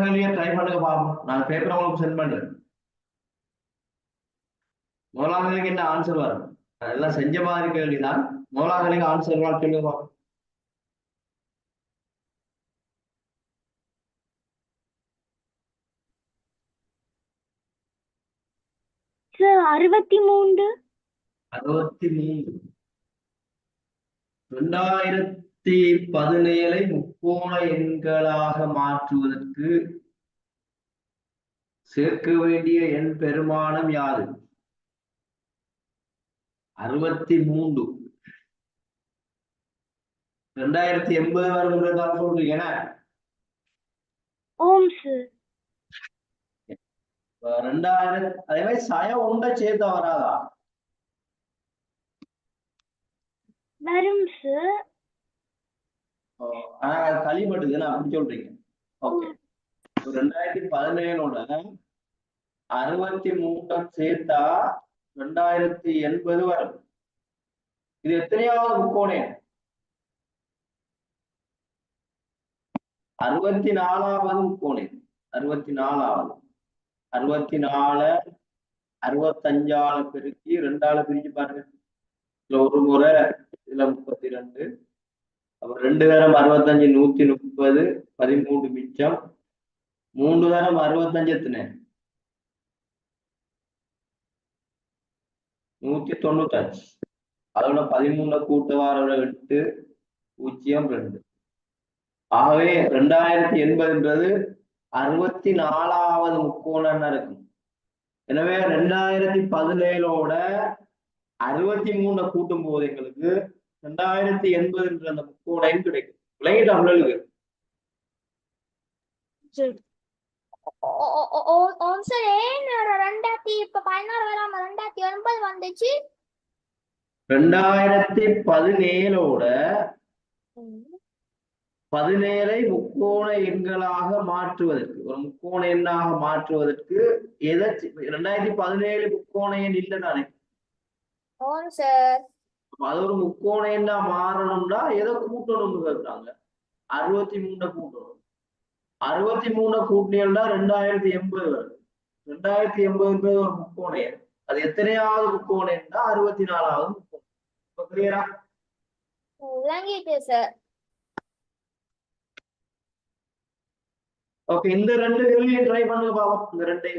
Try பண்ணுங்க பாப்போம் நான் பேப்பர் உங்களுக்கு சென்ட் பண்றேன் முதலாளிக்கு என்ன ஆன்சர் வரும் எல்லாம் செஞ்ச மாதிரி கேள்விதான் முதலாளிக்கு ஆன்சர் வரும் சொல்லுங்க பாப்போம் அறுபத்தி மூன்று அறுபத்தி மூன்று ரெண்டாயிரத்தி பதினேழை முக்கோண எண்களாக மாற்றுவதற்கு சேர்க்க வேண்டிய எண் பெருமானம் யாது அறுபத்தி மூன்று. ரெண்டாயிரத்தி எண்பது வருகிறதா சொல்றீங்க ரெண்டாயிரம் அதே மாதிரி சய ஒன்றை சேர்த்தா வராதா? வரும் சார் ஆனா அது களிமட்டுது நான் அப்படி சொல்றீங்க. ஓகே ரெண்டாயிரத்தி பதினேழோட அறுபத்தி மூணு சேர்த்தா ரெண்டாயிரத்தி எண்பது வரும். இது எத்தனையாவது முக்கோணம் அறுபத்தி நாலாவது முக்கோணம் அறுபத்தி நாலாவது. அறுபத்தி நாலு அறுபத்தஞ்சால பெருக்கி ரெண்டால பிரிச்சு பாருங்க. இதுல ஒரு முறை இதுல முப்பத்தி ரெண்டு. அப்புறம் ரெண்டு தரம் அறுபத்தஞ்சு நூத்தி முப்பது பதிமூணு மிச்சம். மூன்று தரம் அறுபத்தஞ்சு எத்தனை? நூத்தி தொண்ணூத்தஞ்சு. அதோட பதிமூணு கூட்டுவாரோட எட்டு பூஜ்ஜியம் ரெண்டு. ஆகவே ரெண்டாயிரத்தி எண்பதுன்றது அறுபத்தி நாலாவது முக்கோணம் இருக்கும். எனவே ரெண்டாயிரத்தி பதினேழோட அறுபத்தி மூணு கூட்டும் போது எங்களுக்கு ரெண்டாயிரத்தி எண்பதுன்ற அந்த முக்கோணம் கிடைக்கும். சார் ஏன் ரெண்டாயிரத்தி இப்ப பதினாறு வராம ரெண்டாயிரத்தி ஒன்பது வந்துச்சு? ரெண்டாயிரத்தி பதினேழோட பதினேழை முக்கோண எண்களாக மாற்றுவதற்கு ஒரு முக்கோண எண்ணாக மாற்றுவதற்கு எதை ரெண்டாயிரத்தி பதினேழு முக்கோண எண் இல்லை தானே சார் அது ஒரு முக்கோண எண்ணா மாறணும்னா எதை கூட்டணும்னு கேட்கிறாங்க அறுபத்தி மூணை கூட்டணும். அறுபத்தி மூணை கூட்டினா ரெண்டாயிரத்தி எண்பது வருது. ரெண்டாயிரத்தி எண்பதுன்றது ஒரு முக்கோண அது எத்தனையாவது முக்கோண எண்ணா அறுபத்தி நாலாவது முக்கோணம் இப்ப கிளியரா ஓகே இந்த ரெண்டு கேள்வியும் ட்ரை பண்ணுங்க பாப்போம். இந்த ரெண்டு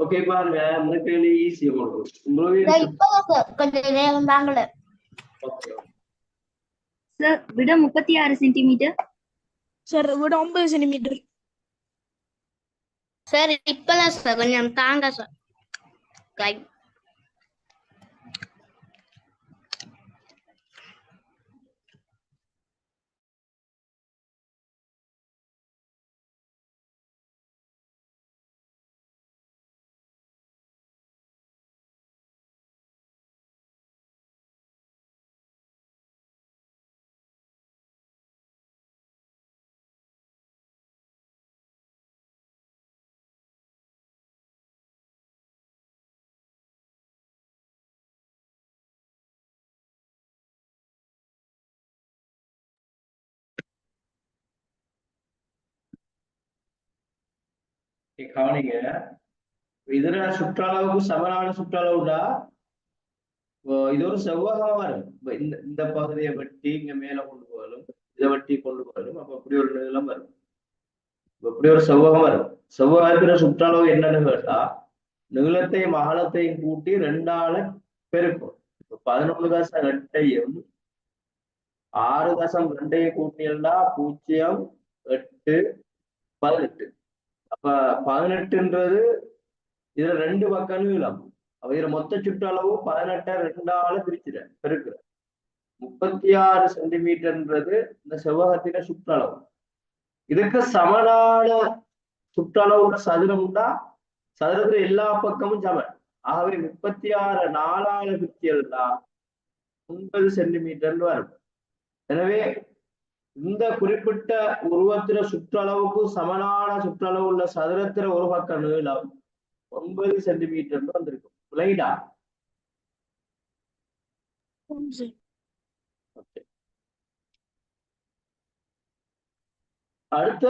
ஓகே பாருங்க. ஈஸியா கொடுக்கும் உங்களுக்கு சார் கொஞ்சம் நேரம் தாங்களே ஓகே சார் விட முப்பத்தி ஆறு சென்டிமீட்டர் சார் விட ஒன்பது சென்டிமீட்டர் சார் இப்பதான் சார் கொஞ்சம் தாங்க சார் நீ கவனிங்க. இதுல சுற்றளவுக்கு சமனான சுற்றளவுடா இது ஒரு செவ்வகமா வரும். இப்ப இந்த இந்த பகுதியை வெட்டி இங்க மேல கொண்டு போகலும் இதை வெட்டி கொண்டு போகலும் அப்ப அப்படி ஒரு நிலம் வரும். இப்படி ஒரு செவ்வகம் வரும். செவ்வகத்துல சுற்றளவு என்னன்னு கேட்டா நீளத்தையும் அகலத்தையும் கூட்டி ரெண்டால பெருக்கும். இப்ப பதினொன்று தசம் எட்டையும் ஆறு தசம் ரெண்டையும் கூட்டியல்னா பூஜ்ஜியம் எட்டு பதினெட்டு. அப்ப பதினெட்டுன்றது இதுல ரெண்டு பக்கமும் இல்லாம அப்ப இதுல மொத்த சுற்றளவு பதினெட்டை ரெண்டால பிரிச்சுற பெருக்குற முப்பத்தி ஆறு சென்டிமீட்டர்ன்றது இந்த செவ்வகத்தின சுற்றளவு. இதுக்கு சமனான சுற்றளவுள்ள சதுரம்னா சதுரத்துல எல்லா பக்கமும் சமன். ஆகவே முப்பத்தி ஆறு நாலால பிரிச்சியல்னா ஒன்பது சென்டிமீட்டர்னு வரும். எனவே இந்த குறிப்பிட்ட உருவத்திர சுற்றளவுக்கு சமனான சுற்றளவு உள்ள சதுரத்திர உருவாக்க நீளம் ஒன்பது சென்டிமீட்டர் வந்திருக்கும். விளைடா அடுத்த